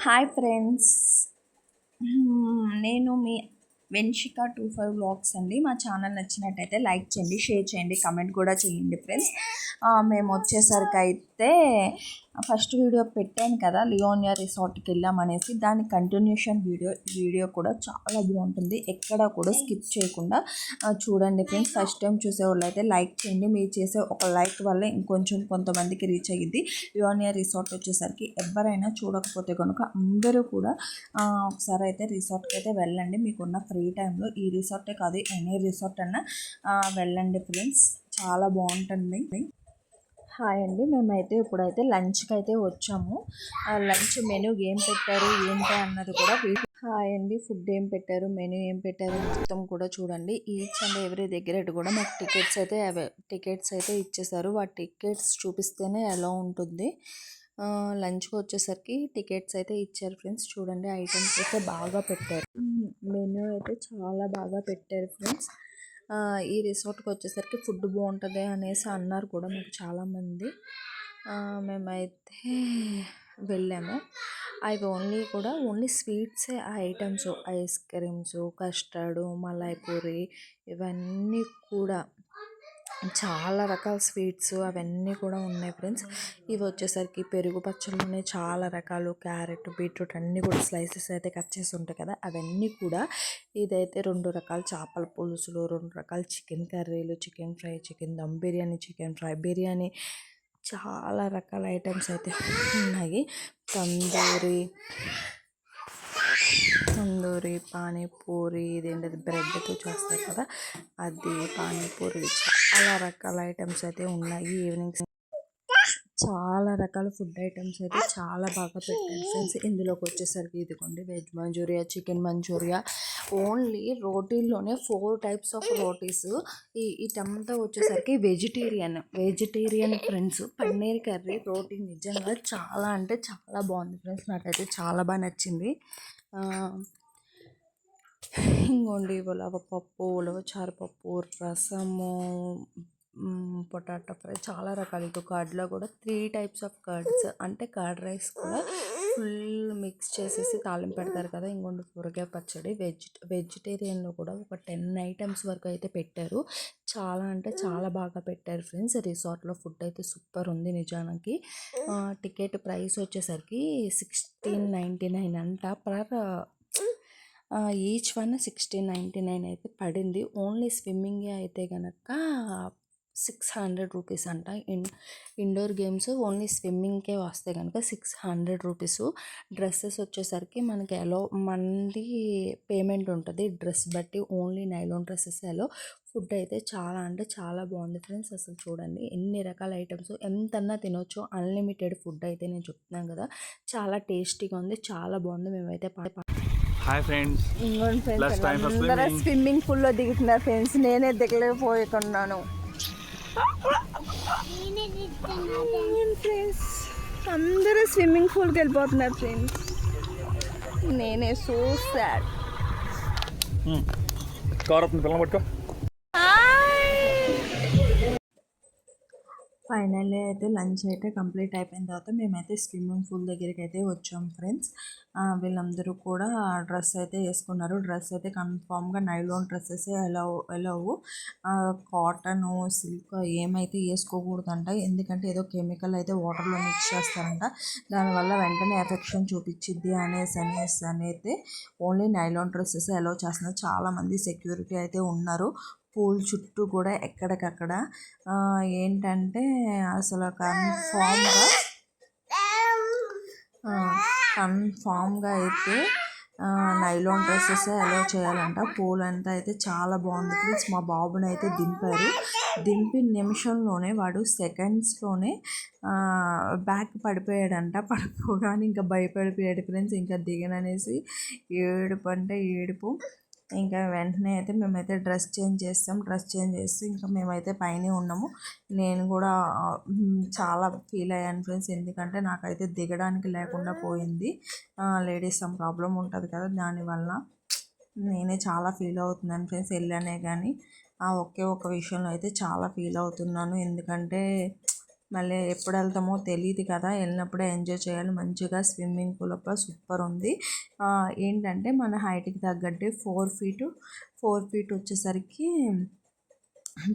Hi friends hmm, నేను మీ Venshika two five blogs అండి. మా ఛానల్ నచ్చినట్టయితే లైక్ చేయండి షేర్ చేయండి కమెంట్ కూడా చేయండి ఫ్రెండ్స్ మేము వచ్చేసరికి అయితే ఫస్ట్ వీడియో పెట్టాను కదా లియోనియా రిసార్ట్కి వెళ్ళామనేసి దాని కంటిన్యూషన్ వీడియో వీడియో కూడా చాలా బాగుంటుంది. ఎక్కడ కూడా స్కిప్ చేయకుండా చూడండి ఫ్రెండ్స్ ఫస్ట్ టైం చూసే అయితే లైక్ చేయండి. మీరు చేసే ఒక లైక్ వల్ల ఇంకొంచెం కొంతమందికి రీచ్ అయ్యింది లియోనియా రిసార్ట్ వచ్చేసరికి ఎవరైనా చూడకపోతే కనుక అందరూ కూడా ఒకసారి అయితే రిసార్ట్కి అయితే వెళ్ళండి. మీకున్న ఫ్రీ టైంలో ఈ రిసార్టే కాదు ఎనీ రిసార్ట్ అన్నా వెళ్ళండి ఫ్రెండ్స్ చాలా బాగుంటుంది. హాయ్ అండి. మేమైతే ఇప్పుడైతే లంచ్కి అయితే వచ్చాము. ఆ లంచ్ మెనూ ఏం పెట్టారు ఏంటి అన్నది కూడా హాయ్ అండి. ఫుడ్ ఏం పెట్టారు మెనూ ఏం పెట్టారు మొత్తం కూడా చూడండి. ఈచ్ అండ్ ఎవ్రీ దగ్గర కూడా మాకు టికెట్స్ అయితే టికెట్స్ అయితే ఇచ్చేసారు. ఆ టికెట్స్ చూపిస్తేనే ఎలా ఉంటుంది. లంచ్కి వచ్చేసరికి టికెట్స్ అయితే ఇచ్చారు ఫ్రెండ్స్. చూడండి ఐటమ్స్ అయితే బాగా పెట్టారు. మెనూ అయితే చాలా బాగా పెట్టారు ఫ్రెండ్స్. ఈ రిసార్ట్కి వచ్చేసరికి ఫుడ్ బాగుంటుంది అనేసి అన్నారు కూడా మాకు చాలామంది. మేమైతే వెళ్ళాము. అవి ఓన్లీ కూడా ఓన్లీ స్వీట్సే ఆ items ice creams custard malai puri ఇవన్నీ కూడా చాలా రకాల స్వీట్స్ అవన్నీ కూడా ఉన్నాయి ఫ్రెండ్స్. ఇవి వచ్చేసరికి పెరుగు పచ్చళ్ళలోనే చాలా రకాలు క్యారెట్ బీట్రూట్ అన్నీ కూడా స్లైసెస్ అయితే కట్ చేసి ఉంటాయి కదా అవన్నీ కూడా ఇదైతే రెండు రకాల చేపల పులుసులు రెండు రకాల చికెన్ కర్రీలు chicken fry chicken dum biryani chicken fry biryani. చాలా రకాల ఐటమ్స్ అయితే ఉన్నాయి. తందూరి తందూరి పానీపూరి ఇదేంటది బ్రెడ్తో చేస్తారు కదా అది పానీపూరి. చాలా రకాల ఐటమ్స్ అయితే ఉన్నాయి ఈవినింగ్ చాలా రకాల ఫుడ్ ఐటమ్స్ అయితే చాలా బాగా పెట్టారు ఫ్రెండ్స్. ఇందులోకి వచ్చేసరికి ఇదిగోండి veg manchurian chicken manchurian. Only రోటీల్లోనే four types of rotis. ఈ ఇటంతా వచ్చేసరికి vegetarian vegetarian friends. Paneer curry roti నిజంగా చాలా అంటే చాలా బాగుంది ఫ్రెండ్స్. నాకైతే చాలా బాగా నచ్చింది. ఇంకోండి ఉలవ పప్పు ఉలవ పప్పు రసము పొటాటో ఫ్రై చాలా రకాలు. ఇక కర్డ్లో కూడా త్రీ టైప్స్ ఆఫ్ కర్డ్స్. అంటే కర్డ్ రైస్ కూడా ఫుల్ మిక్స్ చేసేసి తాలింపు పెడతారు కదా ఇంకొండి కూరగాయ పచ్చడి. వెజ్ వెజిటేరియన్లో కూడా ఒక టెన్ ఐటమ్స్ వరకు అయితే పెట్టారు. చాలా అంటే చాలా బాగా పెట్టారు ఫ్రెండ్స్. రిసార్ట్లో ఫుడ్ అయితే సూపర్ ఉంది నిజానికి. టికెట్ ప్రైస్ వచ్చేసరికి సిక్స్టీన్ నైంటీ నైన్ అంట. Per each one sixteen ninety nine అయితే పడింది. ఓన్లీ స్విమ్మింగ్ అయితే కనుక సిక్స్ హండ్రెడ్ రూపీస్ అంట. ఇన్ ఇండోర్ గేమ్స్ ఓన్లీ స్విమ్మింగ్కే వస్తే కనుక సిక్స్ హండ్రెడ్ రూపీస్ డ్రెస్సెస్ వచ్చేసరికి మనకి ఎలో మంది పేమెంట్ ఉంటుంది. డ్రెస్ బట్టి ఓన్లీ నైలాన్ డ్రెస్సెస్ ఎలో ఫుడ్ అయితే చాలా అంటే చాలా బాగుంది ఫ్రెండ్స్ అసలు చూడండి ఎన్ని రకాల ఐటమ్స్ ఎంతన్నా తినొచ్చు. అన్లిమిటెడ్ ఫుడ్ అయితే నేను చెప్తున్నాను కదా. చాలా టేస్టీగా ఉంది చాలా బాగుంది. మేమైతే పా- హాయ్ ఫ్రెండ్స్ ఫ్రెండ్స్ అందరూ. స్విమ్మింగ్ పూల్లో దిగుతున్నారు ఫ్రెండ్స్ నేనే దిగలేకపోతున్నాను. ఫ్రెండ్స్ అందరూ స్విమ్మింగ్ పూల్కి వెళ్ళిపోతున్నారు ఫ్రెండ్స్ నేనే సో సాడ్ కవర్ అవుతుంది పిల్లలు పట్టుకో. ఫైనల్లీ అయితే లంచ్ అయితే కంప్లీట్ అయిపోయిన తర్వాత మేమైతే స్విమ్మింగ్ పూల్ దగ్గరికి అయితే వచ్చాం ఫ్రెండ్స్. వీళ్ళందరూ కూడా డ్రెస్ అయితే వేసుకున్నారు. డ్రెస్ అయితే కన్ఫామ్గా నైలాన్ డ్రెస్సెస్ ఎలా ఎలావు కాటన్ సిల్క్ ఏమైతే వేసుకోకూడదంట ఎందుకంటే ఏదో కెమికల్ అయితే వాటర్లో మిక్స్ చేస్తారంట. దానివల్ల వెంటనే ఎఫెక్షన్ చూపించిద్ది అనేసి అనేసి అనేది ఓన్లీ నైలాన్ డ్రెస్సెస్ అలౌ చేస్తున్నారు. చాలామంది సెక్యూరిటీ అయితే ఉన్నారు. పూల్ చుట్టూ కూడా ఎక్కడికక్కడ ఏంటంటే అసలు కన్ఫామ్గా కన్ఫామ్గా అయితే నైలాన్ డ్రెస్సెస్ అలో చేయాలంట. పూల్ అంతా అయితే చాలా బాగుంది ప్లీజ్ మా బాబుని అయితే దింపారు. దింపిన నిమిషంలోనే వాడు సెకండ్స్లోనే బ్యాక్ పడిపోయాడంట. పడిపోగానే ఇంకా భయపడిపోయాడు ఫ్రెండ్స్. ఇంకా దిగననేసి ఏడుపు అంటే ఏడుపు. ఇంకా వెంటనే అయితే మేమైతే డ్రెస్ చేంజ్ చేస్తాం. డ్రెస్ చేంజ్ చేసి ఇంకా మేమైతే పైన ఉన్నాము. నేను కూడా చాలా ఫీల్ అయ్యాను ఫ్రెండ్స్. ఎందుకంటే నాకైతే దిగడానికి లేకుండా పోయింది. లేడీస్ సమ్ ప్రాబ్లం ఉంటుంది కదా దానివల్ల నేనే చాలా ఫీల్ అవుతున్నాను ఫ్రెండ్స్. వెళ్ళానే కానీ ఆ ఒకే ఒక విషయంలో అయితే చాలా ఫీల్ అవుతున్నాను. ఎందుకంటే మళ్ళీ ఎప్పుడు వెళ్తామో తెలియదు కదా. వెళ్ళినప్పుడే ఎంజాయ్ చేయాలి. మంచిగా స్విమ్మింగ్ పూల్ అప్పుడు సూపర్ ఉంది. ఏంటంటే మన హైట్కి తగ్గట్టు ఫోర్ ఫీటు ఫోర్ ఫీట్ వచ్చేసరికి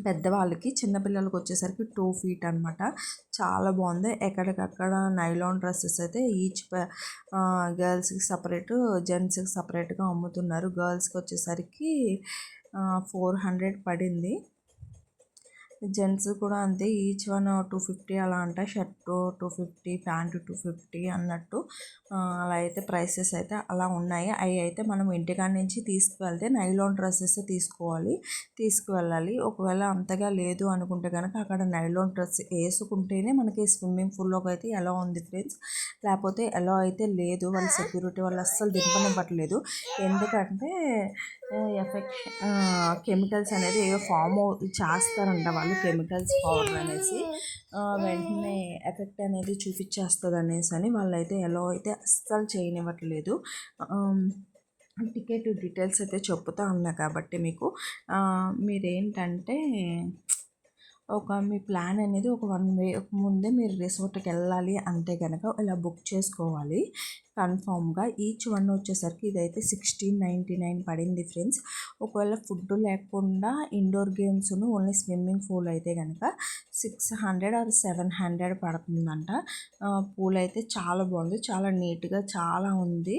పెద్దవాళ్ళకి చిన్నపిల్లలకి వచ్చేసరికి టూ ఫీట్ అనమాట చాలా బాగుంది. ఎక్కడికక్కడ నైలాన్ డ్రెస్సెస్ అయితే ఈచ్ గర్ల్స్కి సపరేట్ జెంట్స్కి సపరేట్గా అమ్ముతున్నారు. గర్ల్స్కి వచ్చేసరికి ఫోర్ హండ్రెడ్ పడింది. జెంట్స్ కూడా అంతే ఈచ్ వన్ టూ ఫిఫ్టీ అలా అంట shirt two fifty pant two fifty అన్నట్టు. అలా అయితే ప్రైసెస్ అయితే అలా ఉన్నాయి. అవి అయితే మనం ఇంటికాడ నుంచి తీసుకువెళ్తే నైలాన్ డ్రెస్సెస్ తీసుకోవాలి తీసుకువెళ్ళాలి. ఒకవేళ అంతగా లేదు అనుకుంటే కనుక అక్కడ నైలాన్ డ్రెస్ వేసుకుంటేనే మనకి స్విమ్మింగ్ పూల్లోకి అయితే ఎలా ఉంది ఫ్రెండ్స్? లేకపోతే ఎలా అయితే లేదు వాళ్ళ సెక్యూరిటీ వాళ్ళు అస్సలు దింపనివ్వట్లేదు. ఎందుకంటే ఎఫెక్ట్ కెమికల్స్ అనేది ఏదో ఫామ్ చేస్తారంట వాళ్ళు. కెమికల్స్ పౌడర్ అనేసి వెంటనే ఎఫెక్ట్ అనేది చూపించేస్తుంది అనేసి అని వాళ్ళైతే ఎలా అయితే అస్సలు చేయనివ్వట్లేదు. టికెట్ డీటెయిల్స్ అయితే చెప్తా ఉన్నా కాబట్టి మీకు. మీరేంటంటే ఒక మీ ప్లాన్ అనేది ఒక వన్ వే ముందే మీరు రిసార్ట్కి వెళ్ళాలి అంటే కనుక ఇలా బుక్ చేసుకోవాలి. కన్ఫామ్గా ఈచ్ వన్ వచ్చేసరికి ఇదైతే సిక్స్టీన్ నైంటీ నైన్ పడింది ఫ్రెండ్స్. ఒకవేళ ఫుడ్ లేకుండా ఇండోర్ గేమ్స్ను ఓన్లీ స్విమ్మింగ్ పూల్ అయితే కనుక six hundred or seven hundred పడుతుందంట. పూల్ అయితే చాలా బాగుంది. చాలా నీట్గా చాలా ఉంది.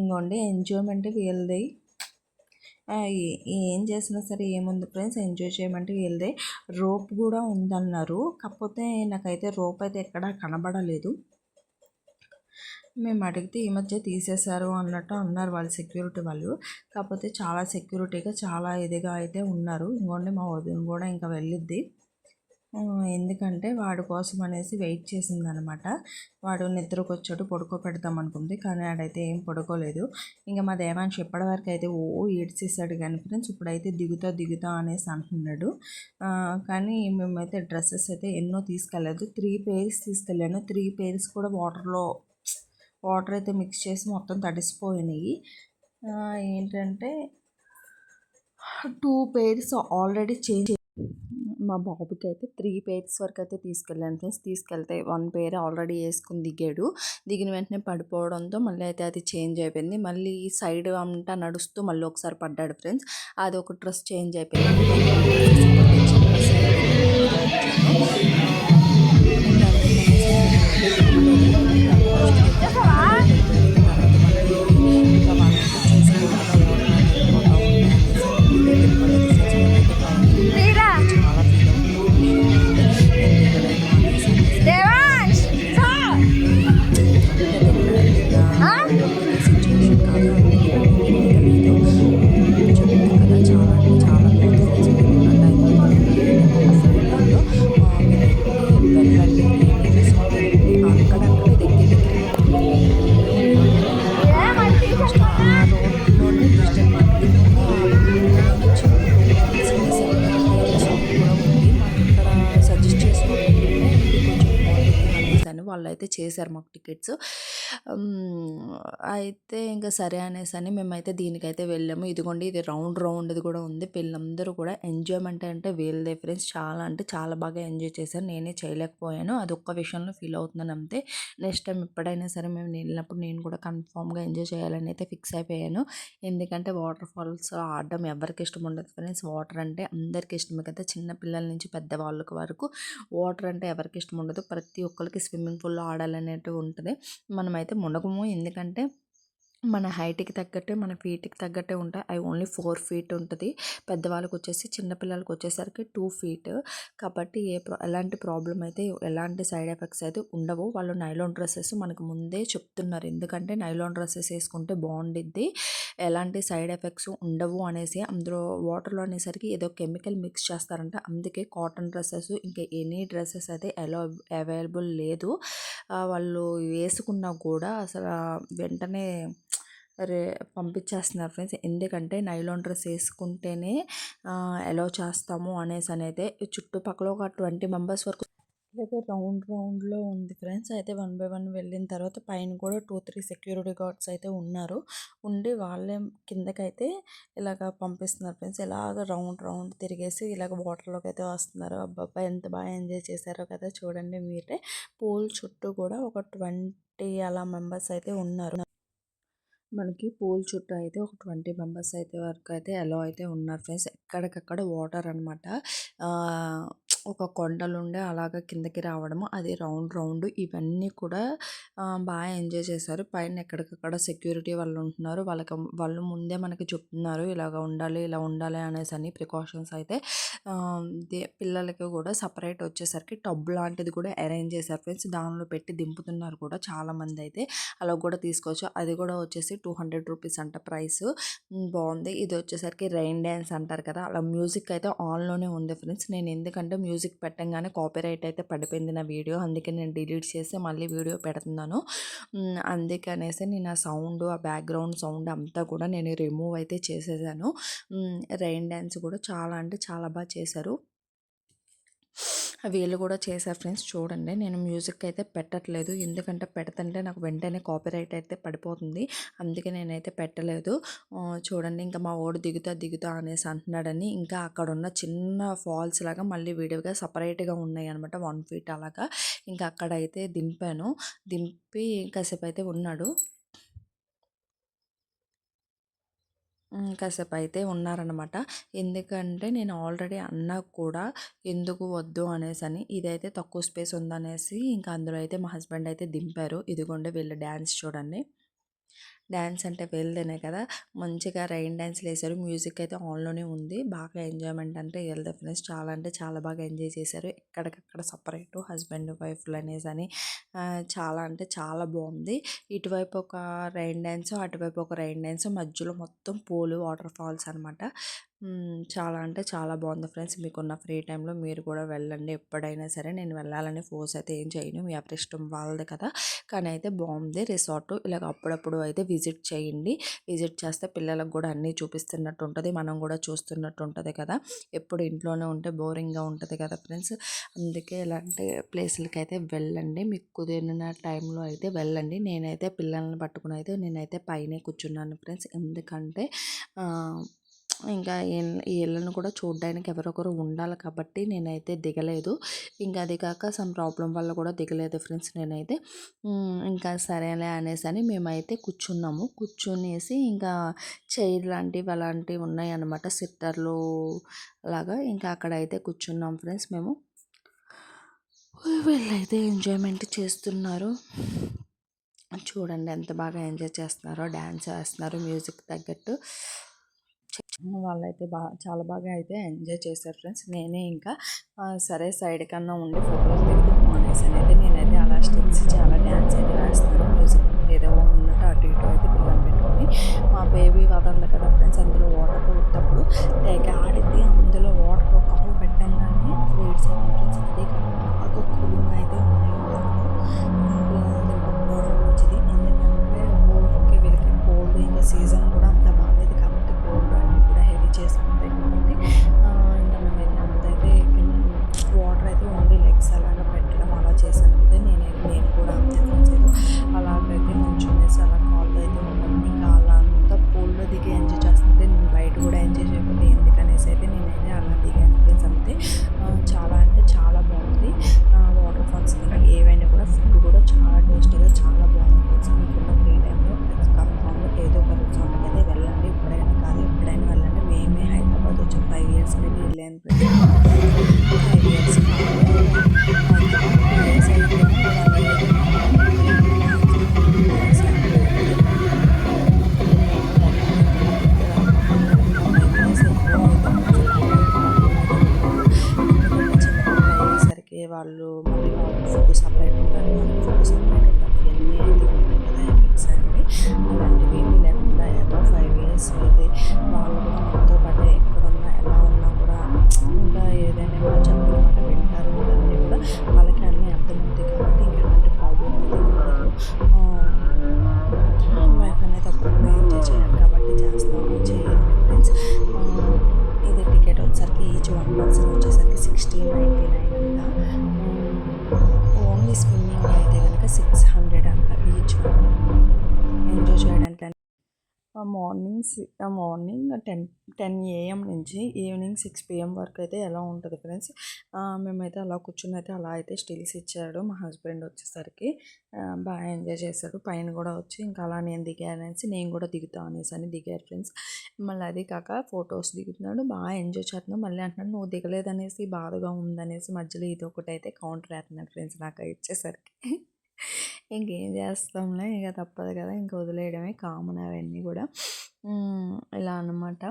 ఇంకోండి ఎంజాయ్మెంట్ వీళ్ళది. ఏం చేసినా సరే ఏముంది ఫ్రెండ్స్? ఎంజాయ్ చేయమంటే వీళ్ళదే. రోప్ కూడా ఉందన్నారు. కాకపోతే నాకైతే రోప్ అయితే ఎక్కడా కనబడలేదు. మేము అడిగితే ఈ మధ్య తీసేశారు అన్నట్టు అన్నారు వాళ్ళు సెక్యూరిటీ వాళ్ళు. కాకపోతే చాలా సెక్యూరిటీగా చాలా ఇదిగా అయితే ఉన్నారు. ఇంకోండి మా వదిన కూడా ఇంకా వెళ్ళిద్ది. ఎందుకంటే వాడి కోసం అనేసి వెయిట్ చేసిందనమాట వాడు నిద్రకు వచ్చాడు పడుకోబెడదాం అనుకుంది. కానీ ఆడైతే ఏం పడుకోలేదు. ఇంకా మా దేవాంశ్ ఎప్పటివరకు అయితే ఓ ఏడ్చేసాడు కానీ ఫ్రెండ్స్ ఇప్పుడైతే దిగుతా దిగుతా అనేసి అంటున్నాడు. కానీ మేమైతే డ్రెస్సెస్ అయితే ఎన్నో తీసుకెళ్ళలేదు. త్రీ పేర్స్ తీసుకెళ్ళాను. త్రీ పేర్స్ కూడా వాటర్లో వాటర్ అయితే మిక్స్ చేసి మొత్తం తడిసిపోయినాయి. ఏంటంటే టూ పేర్స్ ఆల్రెడీ చేంజ్ మా బాబుకి అయితే త్రీ పేర్స్ వరకు అయితే తీసుకెళ్ళాను ఫ్రెండ్స్. తీసుకెళ్తే వన్ పేర్ ఆల్రెడీ వేసుకుని దిగాడు. దిగిన వెంటనే పడిపోవడంతో మళ్ళీ అయితే అది చేంజ్ అయిపోయింది. మళ్ళీ ఈ సైడ్ అంతా నడుస్తూ మళ్ళీ ఒకసారి పడ్డాడు ఫ్రెండ్స్. అది ఒక డ్రెస్ చేంజ్ అయిపోయింది. చేశారు మాకు టికెట్స్. అయితే ఇంకా సరే అనేసి అని మేమైతే దీనికైతే వెళ్ళాము. ఇదిగోండి ఇది రౌండ్ రౌండ్ది కూడా ఉంది. పిల్లలందరూ కూడా ఎంజాయ్మెంట్ అంటే వీళ్ళదే ఫ్రెండ్స్. చాలా అంటే చాలా బాగా ఎంజాయ్ చేశారు. నేనే చేయలేకపోయాను. అది ఒక్క విషయంలో ఫీల్ అవుతున్నాను అంతే. నెక్స్ట్ టైం ఎప్పుడైనా సరే మేము వెళ్ళినప్పుడు నేను కూడా కన్ఫామ్గా ఎంజాయ్ చేయాలని అయితే ఫిక్స్ అయిపోయాను. ఎందుకంటే వాటర్ ఫాల్స్ ఆడడం ఎవరికి ఇష్టం ఉండదు ఫ్రెండ్స్. వాటర్ అంటే అందరికీ ఇష్టమే కదా. చిన్న పిల్లల నుంచి పెద్దవాళ్ళకి వరకు. వాటర్ అంటే ఎవరికి ఇష్టం ఉండదు. ప్రతి ఒక్కరికి స్విమ్మింగ్ పూల్లో ఆడాలనేది ఉంటుంది. మనమైతే మునగము ఎందుకంటే మన హైట్కి తగ్గట్టే మన ఫీట్కి తగ్గట్టే ఉంటాయి. అవి ఓన్లీ ఫోర్ ఫీట్ ఉంటుంది. పెద్దవాళ్ళకి వచ్చేసి చిన్నపిల్లలకి వచ్చేసరికి టూ ఫీట్. కాబట్టి ఏ ప్రా ఎలాంటి ప్రాబ్లం అయితే ఎలాంటి సైడ్ ఎఫెక్ట్స్ అయితే ఉండవు. వాళ్ళు నైలాన్ డ్రెస్సెస్ మనకు ముందే చెప్తున్నారు. ఎందుకంటే నైలాన్ డ్రెస్సెస్ వేసుకుంటే బాగుండిద్ది. ఎలాంటి సైడ్ ఎఫెక్ట్స్ ఉండవు అనేసి అందులో వాటర్లో అనేసరికి ఏదో కెమికల్ మిక్స్ చేస్తారంట. అందుకే కాటన్ డ్రెస్సెస్ ఇంకా ఎనీ డ్రెస్సెస్ అయితే ఎలా అవైలబుల్ లేదు. వాళ్ళు వేసుకున్నా కూడా అసలు వెంటనే రే పంపించేస్తున్నారు ఫ్రెండ్స్. ఎందుకంటే నైలాన్ డ్రెస్ వేసుకుంటేనే అలో చేస్తాము అనేసి అనేది చుట్టుపక్కల ఒక ట్వంటీ మెంబర్స్ వరకు అయితే రౌండ్ రౌండ్లో ఉంది ఫ్రెండ్స్. అయితే వన్ బై వన్ వెళ్ళిన తర్వాత పైన కూడా టూ త్రీ సెక్యూరిటీ గార్డ్స్ అయితే ఉన్నారు. ఉండి వాళ్ళే కిందకైతే ఇలాగ పంపిస్తున్నారు ఫ్రెండ్స్. ఇలాగ రౌండ్ రౌండ్ తిరిగేసి ఇలాగ వాటర్లోకి అయితే వస్తున్నారు. అబ్బాబ్బా! ఎంత బాగా ఎంజాయ్ చేశారో కదా! చూడండి మీరే. పూల్ చుట్టూ కూడా ఒక ట్వంటీ అలా మెంబర్స్ అయితే ఉన్నారు. మనకి పూల్ చుట్టూ అయితే ఒక ట్వంటీ మెంబర్స్ అయితే వరకు అయితే ఎలా అయితే ఉన్నారు ఫ్రెండ్స్. ఎక్కడికక్కడ వాటర్ అనమాట ఒక కొండలుండే అలాగ కిందకి రావడము అది రౌండ్ రౌండ్ ఇవన్నీ కూడా బాగా ఎంజాయ్ చేశారు. పైన ఎక్కడికక్కడ సెక్యూరిటీ వాళ్ళు ఉంటున్నారు. వాళ్ళకి వాళ్ళు ముందే మనకి చెప్తున్నారు ఇలాగ ఉండాలి ఇలా ఉండాలి అనేసి అని ప్రికాషన్స్ అయితే. పిల్లలకి కూడా సపరేట్ వచ్చేసరికి టబ్ లాంటిది కూడా అరేంజ్ చేశారు ఫ్రెండ్స్. దానిలో పెట్టి దింపుతున్నారు కూడా చాలా మంది అయితే. అలా కూడా తీసుకోవచ్చు. అది కూడా వచ్చేసి టూ హండ్రెడ్ రూపీస్ అంట ప్రైస్. బాగుంది. ఇది వచ్చేసరికి రైన్ డ్యాన్స్ అంటారు కదా! అలా మ్యూజిక్ అయితే ఆన్లోనే ఉంది ఫ్రెండ్స్. నేను ఎందుకంటే మ్యూజిక్ పెట్టంగానే కాపీరైట్ అయితే పడిపోయింది నా వీడియో. అందుకే నేను డిలీట్ చేసి మళ్ళీ వీడియో పెడుతున్నాను. అందుకనేసి నేను ఆ సౌండ్ ఆ బ్యాక్గ్రౌండ్ సౌండ్ అంతా కూడా నేను రిమూవ్ అయితే చేసేసాను. రైన్ డ్యాన్స్ కూడా చాలా అంటే చాలా బాగా చేశారు. వీళ్ళు కూడా చేశారు ఫ్రెండ్స్ చూడండి. నేను మ్యూజిక్ అయితే పెట్టట్లేదు. ఎందుకంటే పెడతంటే నాకు వెంటనే కాపీరైట్ అయితే పడిపోతుంది. అందుకే నేనైతే పెట్టలేదు. చూడండి ఇంకా మా ఓడి దిగుతా దిగుతా అనేసి అంటున్నాడని ఇంకా అక్కడ ఉన్న చిన్న ఫాల్స్ లాగా మళ్ళీ విడివిగా సపరేట్గా ఉన్నాయి అనమాట వన్ ఫీట్ అలాగా. ఇంకా అక్కడైతే దింపాను. దింపి కాసేపు అయితే ఉన్నాడు. కాసేపు అయితే ఉన్నారనమాట ఎందుకంటే నేను ఆల్రెడీ అన్నా కూడా ఎందుకు వద్దు అనేసి అని ఇదైతే తక్కువ స్పేస్ ఉందనేసి ఇంకా అందులో అయితే మా హస్బెండ్ అయితే దింపారు. ఇదిగోండి వీళ్ళు డ్యాన్స్ చూడండి. డ్యాన్స్ అంటే వీళ్ళదేనే కదా. మంచిగా రైన్ డ్యాన్స్లు వేశారు. మ్యూజిక్ అయితే ఆన్లోనే ఉంది. బాగా ఎంజాయ్మెంట్ అంటే వీళ్ళదే ఫ్రెండ్స్ చాలా అంటే చాలా బాగా ఎంజాయ్ చేశారు. ఎక్కడికక్కడ సపరేట్ హస్బెండ్ వైఫ్లు అనేసి అని చాలా అంటే చాలా బాగుంది. ఇటువైపు ఒక రైన్ డ్యాన్స్ అటువైపు ఒక రైన్ డ్యాన్స్ మధ్యలో మొత్తం పూలు వాటర్ ఫాల్స్ అనమాట చాలా అంటే చాలా బాగుంది ఫ్రెండ్స్. మీకున్న ఫ్రీ టైంలో మీరు కూడా వెళ్ళండి. ఎప్పుడైనా సరే నేను వెళ్ళాలని ఫోర్స్ అయితే ఏం చేయను. మీ ఎవరి ఇష్టం వాళ్ళది కదా! కానీ అయితే బాగుంది. రిసార్ట్ ఇలాగ అప్పుడప్పుడు అయితే విజిట్ చేయండి. విజిట్ చేస్తే పిల్లలకు కూడా అన్నీ చూపిస్తున్నట్టు ఉంటుంది. మనం కూడా చూస్తున్నట్టు ఉంటుంది కదా! ఎప్పుడు ఇంట్లోనే ఉంటే బోరింగ్గా ఉంటుంది కదా ఫ్రెండ్స్! అందుకే ఇలాంటి ప్లేసులకి అయితే వెళ్ళండి. మీకు కుదిరిన టైంలో అయితే వెళ్ళండి. నేనైతే పిల్లల్ని పట్టుకుని అయితే నేనైతే పైనే కూర్చున్నాను ఫ్రెండ్స్. ఎందుకంటే ఇంకా ఈ- ఇళ్ళను కూడా చూడడానికి ఎవరొకరు ఉండాలి కాబట్టి నేనైతే దిగలేదు. ఇంకా అది కాక సమ్ ప్రాబ్లం వల్ల కూడా దిగలేదు ఫ్రెండ్స్ నేనైతే. ఇంకా సరేలే అనేసి అని మేమైతే కూర్చున్నాము. కూర్చునేసి ఇంకా చైర్ లాంటివి అలాంటివి ఉన్నాయి అన్నమాట సిట్టర్లు లాగా. ఇంకా అక్కడ అయితే కూర్చున్నాం ఫ్రెండ్స్ మేము. వీళ్ళైతే ఎంజాయ్మెంట్ చేస్తున్నారు. చూడండి ఎంత బాగా ఎంజాయ్ చేస్తున్నారో డ్యాన్స్ వేస్తున్నారు మ్యూజిక్ తగ్గట్టు. వాళ్ళైతే బాగా చాలా బాగా అయితే ఎంజాయ్ చేశారు ఫ్రెండ్స్. నేనే ఇంకా సరే సైడ్ కన్నా ఉండి ఫోటోలు దిగుదాము అనేసి అయితే నేనైతే అలా స్టెప్స్ చాలా డ్యాన్స్ అయితే వేస్తాను మ్యూజిక్ ఏదో ఉన్నట్టు అటు ఇటు అయితే పిల్లలు పెట్టుకొని. మా బేబీ వదలదు కదా ఫ్రెండ్స్ అందులో వాటర్ కొట్టప్పుడు తెగ ఆడితే అందులో వాటర్ కాలు పెట్టంగానే ఫ్లూయిడ్స్ ఫ్రెండ్స్ అదే కాకుండా బాగా కూలింగ్ అయితే morning morning ten ten AM నుంచి ఈవినింగ్ సిక్స్ పిఎం వరకు అయితే ఎలా ఉంటుంది ఫ్రెండ్స్? మేమైతే అలా కూర్చుని అయితే అలా అయితే స్టిల్స్ ఇచ్చాడు మా హస్బెండ్ వచ్చేసరికి. బాగా ఎంజాయ్ చేశాడు. పైన కూడా వచ్చి ఇంకా అలా నేను దిగాననేసి నేను కూడా దిగుతా అనేసి అని దిగారు ఫ్రెండ్స్. మళ్ళీ అది కాక ఫొటోస్ దిగుతున్నాడు. బాగా ఎంజాయ్ చేస్తున్నాడు. మళ్ళీ అంటున్నాడు నువ్వు దిగలేదనేసి బాధగా ఉందనేసి మధ్యలో ఇది ఒకటి అయితే కౌంటర్ వేస్తున్నాడు ఫ్రెండ్స్ నాకు ఇచ్చేసరికి. ఇంకేం చేస్తాంలే ఇక తప్పదు కదా ఇంక వదిలేయడమే కామన్ అవన్నీ కూడా. ఇలా అన్నమాట.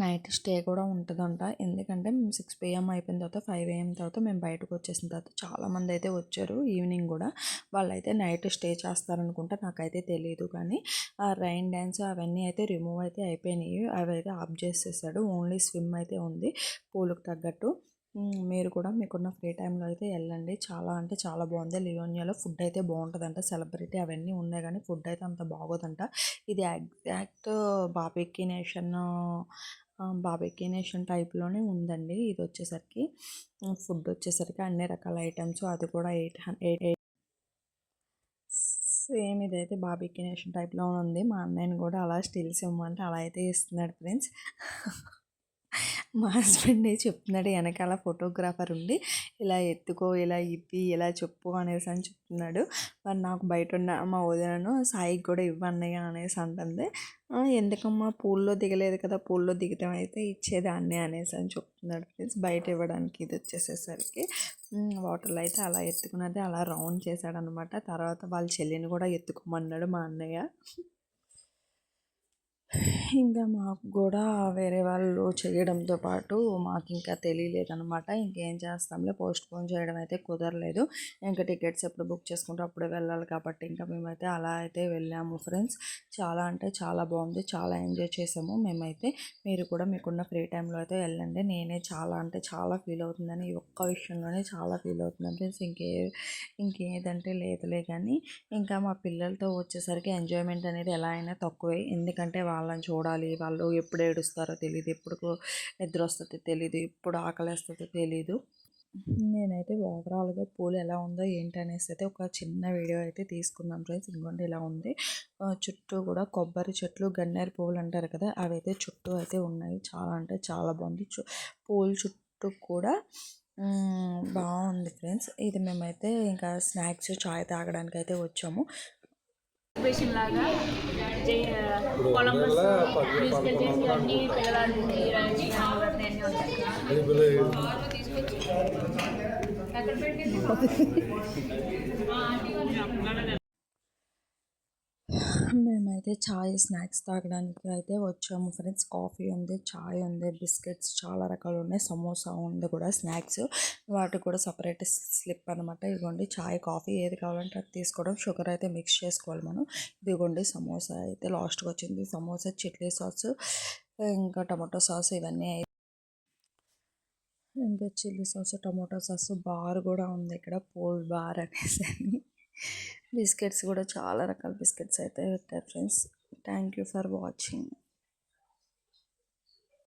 నైట్ స్టే కూడా ఉంటుందంట. ఎందుకంటే మేము సిక్స్ పిఎం అయిపోయిన తర్వాత ఫైవ్ ఏఎం తర్వాత మేము బయటకు వచ్చేసిన తర్వాత చాలామంది అయితే వచ్చారు ఈవినింగ్ కూడా. వాళ్ళైతే నైట్ స్టే చేస్తారనుకుంటా నాకైతే తెలియదు కానీ ఆ రైన్ డ్యాన్స్ అవన్నీ అయితే రిమూవ్ అయితే అయిపోయినాయి. అవి అయితే ఆఫ్ చేసేసాడు. ఓన్లీ స్విమ్ అయితే ఉంది. పూలకు తగ్గట్టు. మీరు కూడా మీకున్న ఫ్రీ టైంలో అయితే వెళ్ళండి చాలా అంటే చాలా బాగుంది లియోనియాలో ఫుడ్ అయితే బాగుంటుందంట సెలబ్రిటీ అవన్నీ ఉన్నాయి కానీ ఫుడ్ అయితే అంత బాగోదంట. ఇది ఎగ్జాక్ట్ బాబెక్కి నేషన్ బాబెక్కి నేషన్ టైప్లోనే ఉందండి. ఇది వచ్చేసరికి ఫుడ్ వచ్చేసరికి అన్ని రకాల ఐటమ్స్ అది కూడా ఎయిట్ ఎయిట్ ఎయిట్ సేమ్ ఇదైతే బాబీకి నేషన్ టైప్లో ఉంది. మా అన్నయ్యని కూడా అలా స్టిల్స్ ఇవ్వమంటే అలా అయితే ఇస్తున్నాడు ఫ్రెండ్స్. మా హస్బెండ్ చెప్తున్నాడు వెనకాల ఫోటోగ్రాఫర్ ఉండి ఇలా ఎత్తుకో ఇలా ఇప్పి ఇలా చెప్పు అనేసి అని చెప్తున్నాడు. మరి నాకు బయట ఉన్న మా వదినను సాయికి కూడా ఇవ్వన్నయ్య అనేసి అంటుంది. ఎందుకమ్మా? పూల్లో దిగలేదు కదా పూల్లో దిగటం అయితే ఇచ్చేదాన్ని అనేసి అని చెప్తున్నాడు ఫ్రెండ్స్. బయట ఇవ్వడానికి ఇది వచ్చేసేసరికి వాటర్లో అయితే అలా ఎత్తుకున్నది అలా రౌండ్ చేశాడనమాట తర్వాత వాళ్ళ చెల్లిని కూడా ఎత్తుకోమన్నాడు మా అన్నయ్య. ఇంకా మాకు కూడా వేరే వాళ్ళు చేయడంతో పాటు మాకు ఇంకా తెలియలేదనమాట ఇంకేం చేస్తాంలే పోస్ట్ పోన్ చేయడం అయితే కుదరలేదు. ఇంకా టికెట్స్ ఎప్పుడు బుక్ చేసుకుంటే అప్పుడే వెళ్ళాలి కాబట్టి ఇంకా మేమైతే అలా అయితే వెళ్ళాము ఫ్రెండ్స్. చాలా అంటే చాలా బాగుంది చాలా ఎంజాయ్ చేసాము మేమైతే. మీరు కూడా మీకున్న ఫ్రీ టైంలో అయితే వెళ్ళండి. నేనే చాలా అంటే చాలా ఫీల్ అవుతుందని ఈ ఒక్క విషయంలోనే చాలా ఫీల్ అవుతుందని ఫ్రెండ్స్. ఇంకే ఇంకేదంటే లేదులే కానీ ఇంకా మా పిల్లలతో వచ్చేసరికి ఎంజాయ్మెంట్ అనేది ఎలా అయినా తక్కువే. ఎందుకంటే వాళ్ళని చూడ చూడాలి. వాళ్ళు ఎప్పుడు ఏడుస్తారో తెలియదు ఎప్పుడు నిద్ర వస్తుందో తెలియదు ఎప్పుడు ఆకలేస్తుందో తెలీదు. నేనైతే ఓవరాల్గా పూలు ఎలా ఉందో ఏంటి అనేసి అయితే ఒక చిన్న వీడియో అయితే తీసుకున్నాం ఫ్రెండ్స్. ఇంకోటి ఇలా ఉంది. చుట్టూ కూడా కొబ్బరి చెట్లు గన్నేరు పువ్వులు అంటారు కదా అవి అయితే చుట్టూ అయితే ఉన్నాయి. చాలా అంటే చాలా బాగుంది. పూలు చుట్టూ కూడా బాగుంది ఫ్రెండ్స్. ఇది మేమైతే ఇంకా స్నాక్స్ చాయ్ తాగడానికి అయితే వచ్చాము. ఎగ్జిబిషన్ లాగా జై- కొలంబస్ మ్యూజికల్ చైర్స్ ఇవన్నీ పిల్లలాడుతుంది అన్నీ ఉంటాయి. ఎక్కడ పెట్టింది మేమైతే చాయ్ స్నాక్స్ తాగడానికి అయితే వచ్చాము ఫ్రెండ్స్. కాఫీ ఉంది చాయ్ ఉంది బిస్కెట్స్ చాలా రకాలు ఉన్నాయి. సమోసా ఉంది కూడా స్నాక్స్. వాటికి కూడా సపరేట్ స్లిప్ అనమాట ఇదిగోండి చాయ్ కాఫీ ఏది కావాలంటే అది తీసుకోవడం. షుగర్ అయితే మిక్స్ చేసుకోవాలి మనం. ఇదిగోండి సమోసా అయితే లాస్ట్కి వచ్చింది. సమోసా చిల్లీ సాస్ ఇంకా టమాటో సాస్ ఇవన్నీ ఇంకా chilli sauce tomato sauce bar కూడా ఉంది ఇక్కడ. పోల్ బార్ అనేసి బిస్కెట్స్ కూడా చాలా రకాల బిస్కెట్స్ అయితే పెట్టారు friends. Thank you for watching.